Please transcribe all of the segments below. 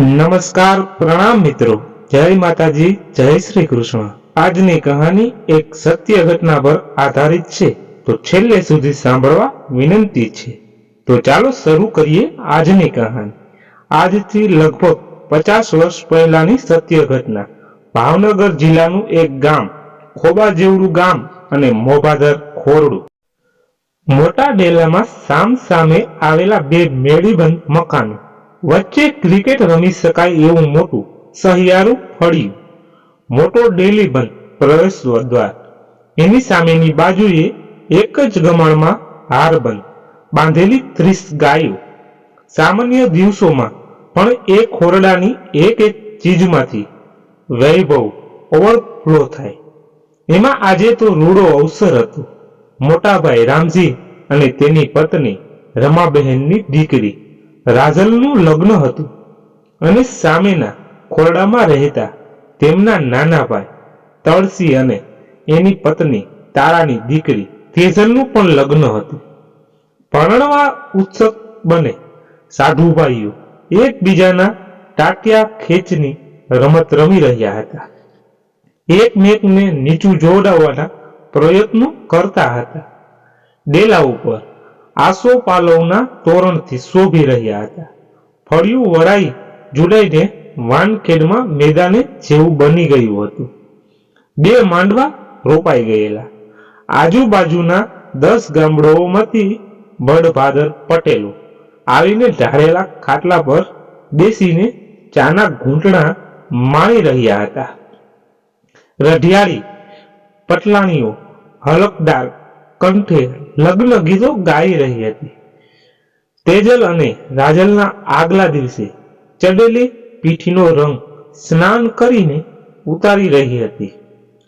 નમસ્કાર પ્રણામ મિત્રો. જય માતાજી, જય શ્રી કૃષ્ણ. આજની કહાની એક સત્ય ઘટના પર આધારિત છે. તો છેલ્લે સુધી સાંભળવા વિનંતી છે. તો ચાલો શરૂ કરીએ આજની કહાની. આજથી લગભગ પચાસ વર્ષ પહેલાની સત્ય ઘટના. ભાવનગર જિલ્લાનું એક ગામ, ખોબા જેવડું ગામ અને મોભાદર ખોરડું. મોટા ડેલામાં સામ સામે આવેલા બે મેળીબંધ મકાનો. વચ્ચે ક્રિકેટ રમી શકાય એવું મોટું સહિયારું ફળિયું. મોટો ડેલી બંધ પ્રવેશ દ્વાર એની સામેની બાજુએ એક જ ગમણમાં હાર બંધ બાંધેલી ત્રીસ ગાયો. સામાન્ય દિવસોમાં પણ એ ખોરડાની એક એક ચીજમાંથી વૈભવ ઓવરફ્લો થાય. એમાં આજે તો રૂડો અવસર હતો. મોટાભાઈ રામજી અને તેની પત્ની રમાબહેનની દીકરી. રાજલનું લગ્ન હતું અને સામેના ખોરડામાં રહેતા તેમના નાના ભાઈ તળસી અને એની પત્ની તારાની દીકરી તેજલનું પણ લગ્ન હતું. પરણવા ઉત્સુક બને સાધુભાઈઓ એકબીજાના ટાટિયા ખેંચની રમત રમી રહ્યા હતા. એકમેકને નીચું જોડાવવાના પ્રયત્નો કરતા હતા. ડેલા ઉપર આસોપાલવના તોરણથી શોભી રહ્યા હતા. ફળિયું વરાઈ જોડાઈને વાનખેડમાં મેદાને જેવું બની ગયું હતું. બે માંડવા રોપાઈ ગયેલા. આજુબાજુના દસ ગામડાઓમાંથી બળભાદર પટેલો આવીને ઢાળેલા ખાટલા પર બેસીને ચાના ઘૂંટણા માણી રહ્યા હતા. રઢિયાળી પટલાણીઓ હલકદાર કંઠે લગ્ન ગીતો ગાઈ રહી હતી. તેજલ અને રાજલના આગલા દિવસે ચડેલી પીઠીનો રંગ સ્નાન કરીને ઉતારી રહી હતી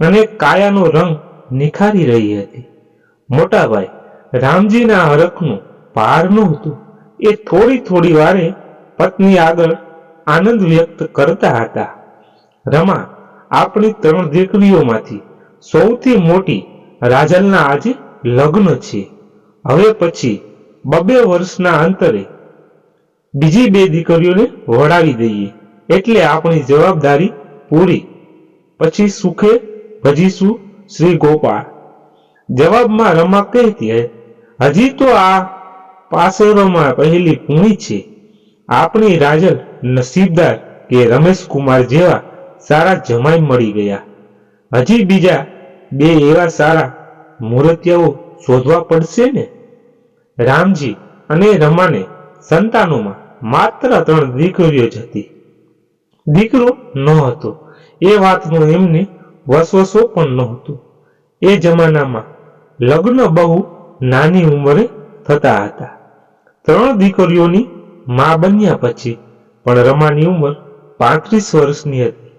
અને કાયાનો રંગ નિખારી રહી હતી. મોટાભાઈ, રામજીના હરખનું ભાર નહોતું. એ થોડી થોડી વારે પત્ની આગળ આનંદ વ્યક્ત કરતા હતા. રમા, આપણી ત્રણ દીકરીઓમાંથી સૌથી મોટી રાજલના આજે લગ્ન છે. હવે પછી બબે વર્ષના અંતરે બીજી બે દીકરીઓને વડાવી દઈએ એટલે આપણી જવાબદારી પૂરી. પછી સુખે ભજીશું શ્રી ગોપાળ જવાબમાં રમા કહેતી હજી તો આ પાસરોમાં પહેલી પૂણી છે. આપણી રાજલ નસીબદાર કે રમેશ કુમાર જેવા સારા જમાઈ મળી ગયા. હજી બીજા બે એવા સારા મૂર્તિયાઓ શોધવા પડશે ને? રામજી અને રમાને સંતાનોમાં માત્ર ત્રણ દીકરીઓ જ હતી. દીકરો ન હતો. એ વાતનો એમને વસવસો પણ નહોતું. એ જમાનામાં લગ્ન બહુ નાની ઉંમરે થતા હતા. ત્રણ દીકરીઓની મા બન્યા પછી પણ રમાની ઉંમર પાંત્રીસ વર્ષની હતી.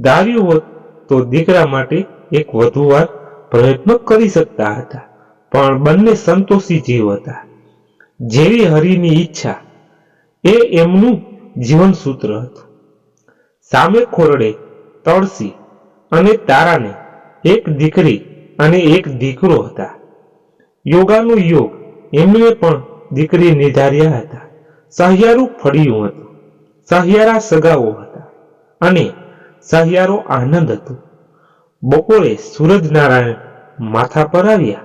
ધાર્યું હોત તો દીકરા માટે એક વધુ વાર પ્રયત્ન કરી શકતા હતા, પણ બંને સંતોષી જીવ હતા. જેવી હરિની ઈચ્છા, એ એમનું જીવન સૂત્ર હતું. સામે ખોરડે તળસી અને તારાને એક દીકરી અને એક દીકરો હતા. યોગાનું યોગ એમણે પણ દીકરી નિધાર્યા હતા. સહિયારું ફળિયું હતું. સહિયારા સગાઓ હતા અને સહિયારો આનંદ હતો. બપોરે સૂરજનારાયણ માથા પર આવ્યા.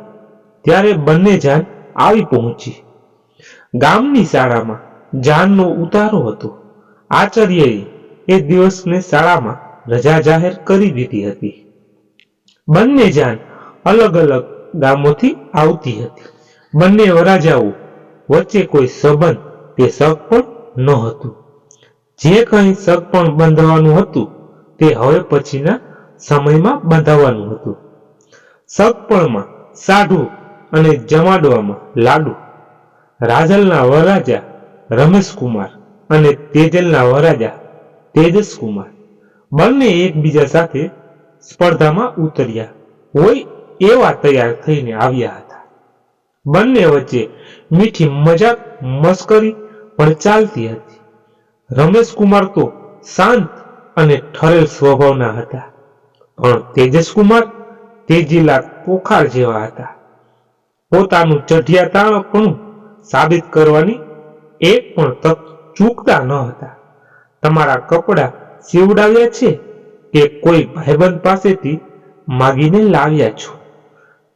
ત્યારે બંને જાન આવી પહોંચી. ગામની શાળામાં જાનનો ઉતારો હતો. આચાર્યએ એ દિવસને શાળામાં રજા જાહેર કરી દીધી હતી. બંને જાન અલગ અલગ ગામોથી આવતી હતી. બંને વરાજાઓ વચ્ચે કોઈ સંબંધ કે શક પણ ન હતું. જે કંઈ શક પણ બંધવાનું હતું તે હવે પછીના સમયમાં બંધાવવાનું હતું. સગપણમાં સાઢુ અને જમાડવામાં લાડુ. રાજલના વરાજા રમેશકુમાર અને તેજલના વરાજા તેજસકુમાર બંને એકબીજા સાથે સ્પર્ધામાં ઉતર્યા. હોય એવા તૈયાર થઈને આવ્યા હતા. બંને વચ્ચે મીઠી મજાક મસ્કરી પણ ચાલતી હતી. રમેશકુમાર તો શાંત અને ઠરેલ સ્વભાવના હતા. તેજસકુમાર તેજીલા પોખાર જેવા હતા. પોતાનું ચઢિયાતાણપણું સાબિત કરવાની એક પણ તક ચૂકતા ન હતા. તમારા કપડાં સીવડાવ્યા છે કે કોઈ ભાઈબંધ પાસેથી માગીને લાવ્યા છો?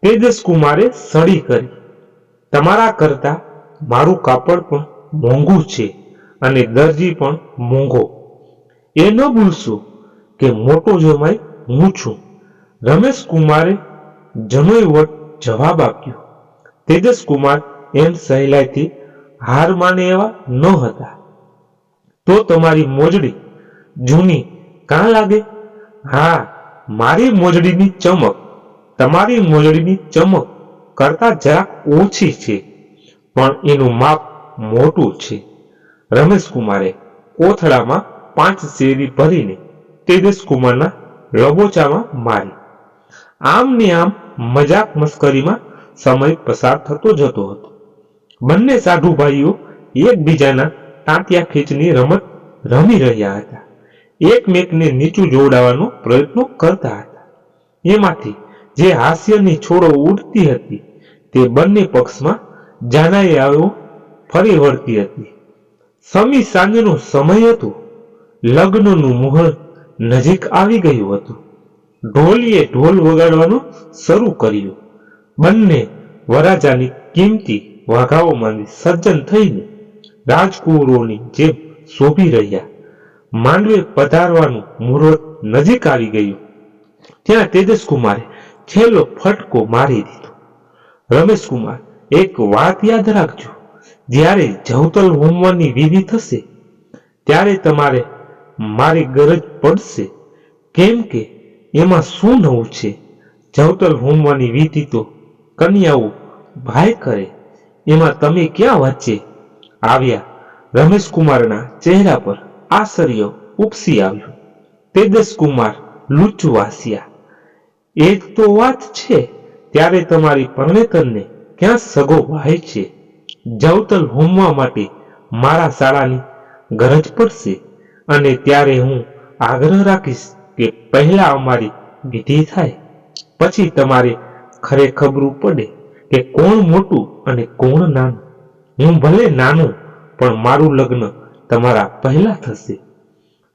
તેજસકુમારે સડી કરી. તમારા કરતા મારું કાપડ પણ મોંઘું છે અને દરજી પણ મોંઘો. એ ન ભૂલશો કે મોટો જમાઈ હું છું રમેશ કુમારે જનોઈ વટ જવાબ આપ્યો. તેજસ કુમાર એમ સહેલાઈથી હાર માને એવા ન હતા. તો તમારી મોજડી જૂની કાં લાગે? હા, મારી મોજડીની ચમક, તમારી મોજડીની ચમક કરતા જરાક ઓછી છે, પણ એનું માપ મોટું છે. રમેશ કુમારે કોથળામાં પાંચ શેરી ભરીને તેજસ કુમારના લબોચામાં મારી. આમ ને આમ મજાક મસ્કરીમાં સમય પસાર થતો જતો હતો. બંને સાધુ ભાઈઓ એકબીજાના તાંતિયા ખેંચની રમત રમી રહ્યા હતા. એકમેકને નીચું જોડાવાનો પ્રયત્ન કરતા હતા. એમાંથી જે હાસ્યની છોડો ઉડતી હતી તે બંને પક્ષમાં જાનાએ આવ્યો, ફરી વળતી હતી. સમી સાંજનો સમય હતો. લગ્નનું મુહૂર્ત નજીક આવી ગયું હતું. ઢોલીએ ઢોલ વગાડવાનું શરૂ કર્યું. બંને વરાજાની કિંમતી વાઘાઓમાંથી સજ્જન થઈને રાજકુંવરોની જેમ શોભી રહ્યા. માંડવે પધારવાનું મુહૂર્ત નજીક આવી ગયું. ત્યાં તેજસકુમારે છેલ્લો ફટકો મારી દીધો. રમેશ કુમાર એક વાત યાદ રાખજો. જ્યારે જવતલ હોમવાની વિધિ થશે, ત્યારે તમારે મારી ગરજ પડશે. કેમ કે એમાં શું નવું છે? જવતલ હોમવાની વિધિ તો કન્યાઓ ભાઈ કરે. એમાં તમે ક્યાં વચ્ચે? આવ્યા. રમેશ કુમારના ચહેરા પર આશ્ચર્ય ઉપસી આવ્યું. તેજસકુમાર કુમાર લૂચું વાસ્યા એ તો વાત છે, ત્યારે તમારી પરણેતરને ક્યાં સગો ભાઈ છે? જવતલ હોમવા માટે મારા શાળાની ગરજ પડશે. અને ત્યારે હું આગ્રહ રાખીશ કે પહેલા અમારી વિધિ થાય, પછી તમારે ખરે ખબરું પડે કે કોણ મોટું અને કોણ નાનું. હું ભલે નાનું, પણ મારું લગ્ન તમારા પહેલા થશે.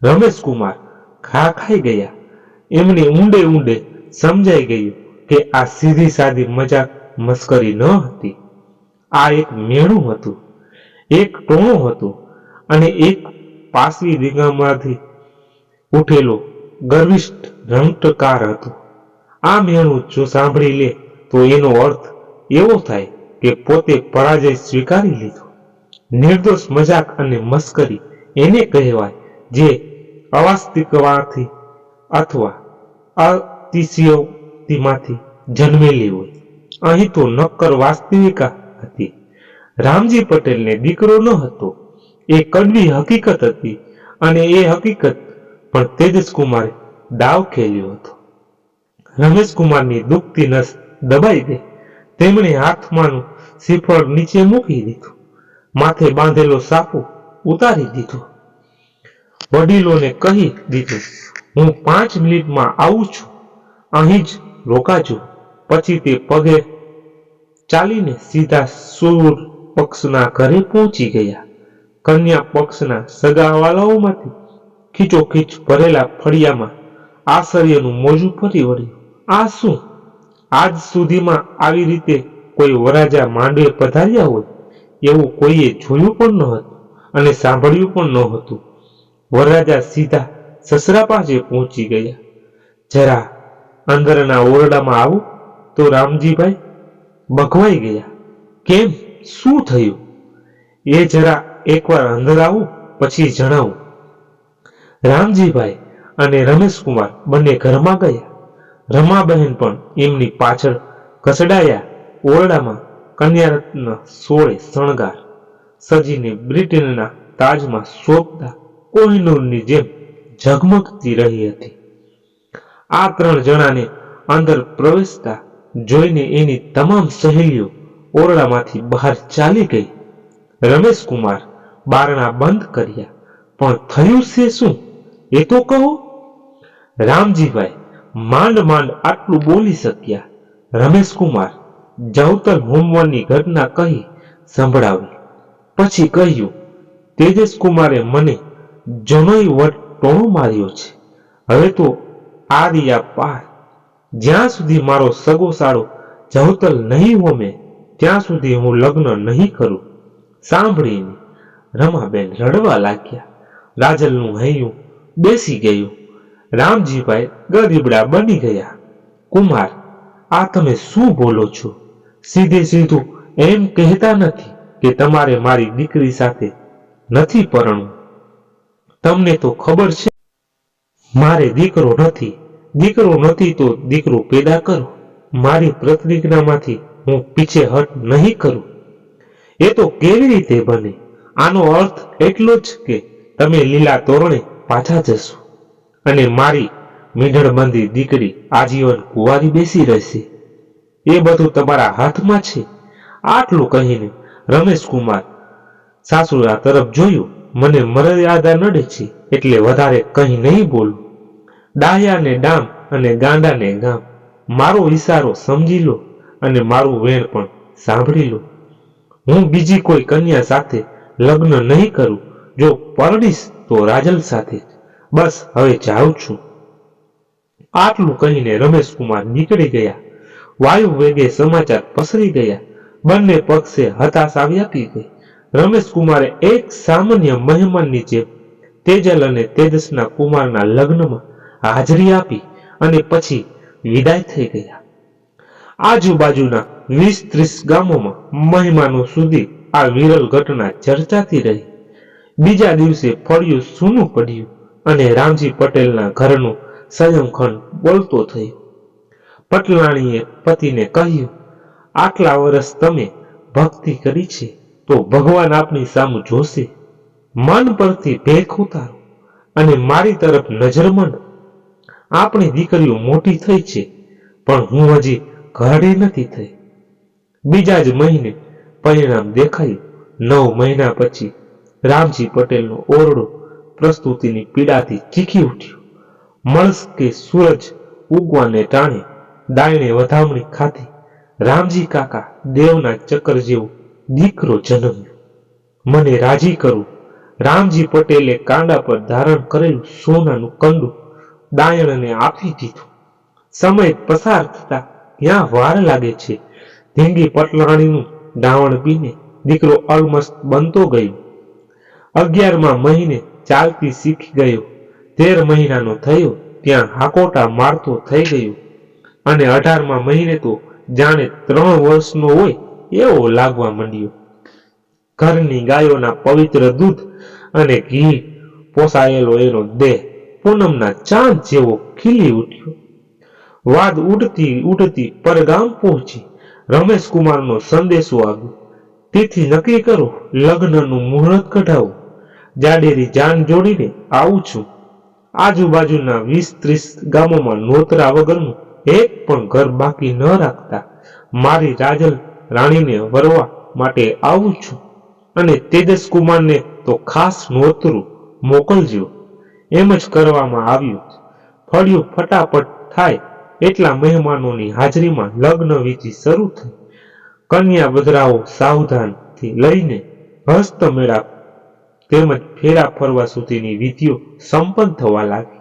રમેશ કુમાર ખા ખાઈ ગયા. એમને ઊંડે ઊંડે સમજાઈ ગયું કે આ સીધી સાદી મજાક મસ્કરી ન હતી. આ એક મેળું હતું, એક ટોણું હતું અને એક પાસવી દીંગામાંથી ઉઠેલો ગર્વિષ્ઠ રંગટકાર હતો. આ મેણું જો સાંભળી લે તો એનો અર્થ એવો થાય કે પોતે પરાજય સ્વીકારી લીધો. નિર્દોષ મજાક અને મસ્કરી એને કહેવાય જે અવાસ્તવિકવાથી અથવા અતિશયોક્તિમાંથી જન્મેલી હોય. અહીં તો નક્કર વાસ્તવિકા હતી. રામજી પટેલને દીકરો ન હતો એ કડવી હકીકત હતી અને એ હકીકત પણ તેજસકુમારે દાવ ખેલ્યો હતો. રમેશકુમારની દુખતી નસ દબાઈ ગઈ. તેમણે હાથમાંનું શ્રીફળ નીચે મૂકી દીધું. માથે બાંધેલો સાફો ઉતારી દીધો. વડીલોને કહી દીધું, હું પાંચ મિનિટમાં આવું છું. અહીં જ રોકાજો. પછી તે પગે ચાલીને સીધા સૂર પક્ષના ઘરે પહોંચી ગયા. કન્યા પક્ષના સગાવાલાઓમાંથી ખીચોખીચ ભરેલા ફળિયામાં આશ્ચર્યનું મોજું ફરી વળ્યું. આ શું? આજ સુધીમાં આવી રીતે કોઈ વરાજા માંડવે પધાર્યા હોય? એવું કોઈએ જોયું પણ ન હતું અને સાંભળ્યું પણ ન હતું વરરાજા સીધા સસરા પાસે પહોંચી ગયા. જરા અંદરના ઓરડામાં આવું તો રામજીભાઈ? બઘવાઈ ગયા. કેમ? શું થયું? એ જરા એકવાર અંદર આવું, પછી જણાવું. રામજીભાઈ અને રમેશકુમાર બંને ઘરમાં ગયા. રમાબહેન પણ એમની પાછળ કસડાયા ઓરડામાં કન્યારત્ન સોળે શણગાર. સજીને બ્રિટનના તાજમાં શોભતા કોહિનૂરની જેમ ઝગમગતી રહી હતી. આ ત્રણ જણાને અંદર પ્રવેશતા જોઈને એની તમામ સહેલીઓ ઓરડામાંથી બહાર ચાલી ગઈ. રમેશ કુમાર બારણા બંધ કર્યા. પણ થયું છે શું? એ તો કહો. રામજીભાઈ માંડ માંડ આટલું બોલી શક્યા. રમેશ કુમાર જવતલ હોમવાની ઘટના કહી સંભળાવી. પછી કહ્યું, તેજસકુમારે મને જનોય વટ ટોણો માર્યો છે. હવે તો આ દિયા પાર. જ્યાં સુધી મારો સગો સાળો જવતલ નહીં હોમે, ત્યાં સુધી હું લગ્ન નહીં કરું. સાંભળીને રમાબેન રડવા લાગ્યા. રાજલનું હૈયું બેસી ગયું. રામજીભાઈ ગરીબડા બની ગયા. કુમાર, આ તમે શું બોલો છો? સીધે સીધું એમ કહેતા નથી કે તમારે મારી દીકરી સાથે નથી પરણવું. તમને તો ખબર છે. મારે દીકરો નથી. દીકરો નથી તો દીકરો પેદા કરો. મારી પ્રતિજ્ઞામાંથી હું પીછે હટ નહીં કરું. એ તો કેવી રીતે બને? આનો અર્થ એટલો જ કે તમે લીલા તોરણે પાછા જશો અને મારી મીંઢળબંધી દીકરી આજીવન કુંવારી બેસી રહેશે. એ બધું તમારા હાથમાં છે. આટલું કહીને રમેશ કુમાર સાસુરા તરફ જોયું. મને મર્યાદા નડે છે એટલે વધારે કંઈ નહીં બોલું. ડાયાને ડામ અને ગાંડાને ગામ. મારો ઈશારો સમજી લો અને મારું વેણ પણ સાંભળી લો. હું બીજી કોઈ કન્યા સાથે લગ્ન નહીં કરું, જો પરણીશ તો રાજલ સાથે બસ, હવે જાઉં છું. આટલું કહીને રમેશકુમાર નીકળી ગયા. વાયુ વેગે સમાચાર પસરી ગયા. બંને પક્ષે હતાશા વ્યાપી ગઈ રમેશકુમારે એક સામાન્ય મહેમાનની જેમ તેજલ અને તેજસના કુમારના લગ્નમાં હાજરી આપી અને પછી વિદાય થઈ ગયા. આજુબાજુના વીસ ત્રીસ ગામોમાં મહેમાનો સુધી આ વિરલ ઘટના ચર્ચાતી રહી. બીજા દિવસે ફળિયું સૂનું પડ્યું અને રામજી પટેલના ઘરનું સંયમખંડ બોલતો થયો. પટલાણીએ પતિને કહ્યું, આટલા વર્ષ તમે ભક્તિ કરી છે તો ભગવાન આપની સામું જોશે. મન પરથી ભેખ ઉતારો અને મારી તરફ નજર મંડ. આપણી દીકરીઓ મોટી થઈ છે, પણ હું હજી ઘરડી નથી થઈ. બીજા જ મહિને પરિણામ દેખાયું. નવ મહિના પછી રામજી પટેલનો ઓરડો પ્રસ્તુતિની પીડાથી ચીખી ઉઠ્યો. મળસ કે સૂરજ ઉગવાને ટાણે દાયણે વધામણી ખાતી રામજી કાકા દેવના ચક્કર જેવો દીકરો જન્મ્યો. મને રાજી કરું. રામજી પટેલે કાંડા પર ધારણ કરેલું સોનાનું કંડું દાયણને આપી દીધું. સમય પસાર થતા ક્યાં વાર લાગે છે. ધીંગી પટલાણીનું દાવણ પીને દીકરો અલમસ્ત બનતો ગયો. અગિયારમાં મહિને ચાલતી શીખી ગયો. તેર મહિનાનો થયો, ત્યાં હાકોટા મારતો થઈ ગયો. અને અઢારમા મહિને તો જાણે ત્રણ વર્ષનો હોય એવો લાગવા માંડ્યો. ઘરની ગાયોના પવિત્ર દૂધ અને ઘી પોસાયેલો એનો દેહ પૂનમના ચાંદ જેવો ખીલી ઉઠ્યો. વાદ ઉડતી ઉડતી પરગામ પહોંચી. રમેશ કુમારનો સંદેશો આવ્યો તેથી નક્કી કરો, લગ્નનું મુહૂર્ત કઢાવો. જાડેરી જાન જોડીને આવું છું. આજુબાજુના વીસ ત્રીસ ગામોમાં નોતરા વગરનું એક પણ ઘર બાકી ન રાખતા. મારી રાજલ રાણીને વરવા માટે આવું છું. અને તેજસ કુમારને તો ખાસ નોતરું મોકલજો. એમ જ કરવામાં આવ્યું. ફળિયું ફટાફટ થાય. એટલા મહેમાનોની હાજરીમાં લગ્ન વિધિ શરૂ થઈ. કન્યા વધરાઓ સાવધાનથી લઈને હસ્તમેળાપ તેમજ ફેરા ફરવા સુધીની વિધિઓ સંપન્ન થવા લાગી.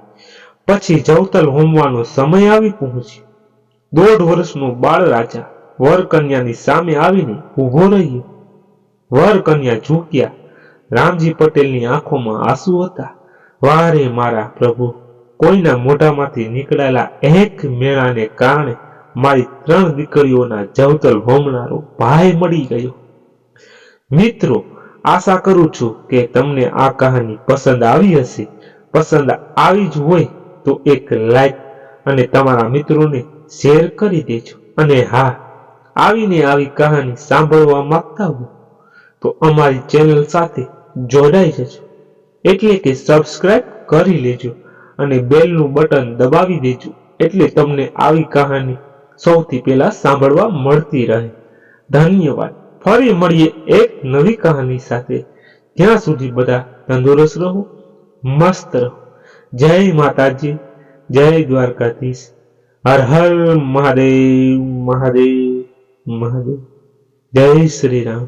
પછી જવતલ હોમવાનો સમય આવી પહોંચ્યો. દોઢ વર્ષનો બાળ રાજા વર કન્યાની સામે આવીને ઊભો રહ્યો. વર કન્યા ઝૂક્યા. રામજી પટેલની આંખોમાં આંસુ હતા. વારે મારા પ્રભુ કોઈના મોઢામાંથી નીકળેલા એક મેળાને કારણે મારી ત્રણ દીકરીઓના જવતલ હોમનારો ભાઈ મળી ગયો. મિત્રો, આશા કરું છું કે તમને આ કહાની પસંદ આવી હશે. પસંદ આવી જ હોય તો એક લાઈક અને તમારા મિત્રોને શેર કરી દેજો. અને હા, આવીને આવી કહાની સાંભળવા માંગતા હો, તો અમારી ચેનલ સાથે જોડાઈ જજો. એટલે કે સબસ્ક્રાઇબ કરી લેજો. અને બેલનું બટન દબાવી દેજો એટલે તમને આવી કહાની સૌથી પહેલા સાંભળવા મળતી રહે. ધન્યવાદ. ફરી મળીએ એક નવી કહાની સાથે. ત્યાં સુધી બધા તંદુરસ્ત રહો, મસ્ત રહો. જય માતાજી, જય દ્વારકાધીશ. હર હર મહાદેવ મહાદેવ મહાદેવ. જય શ્રી રામ.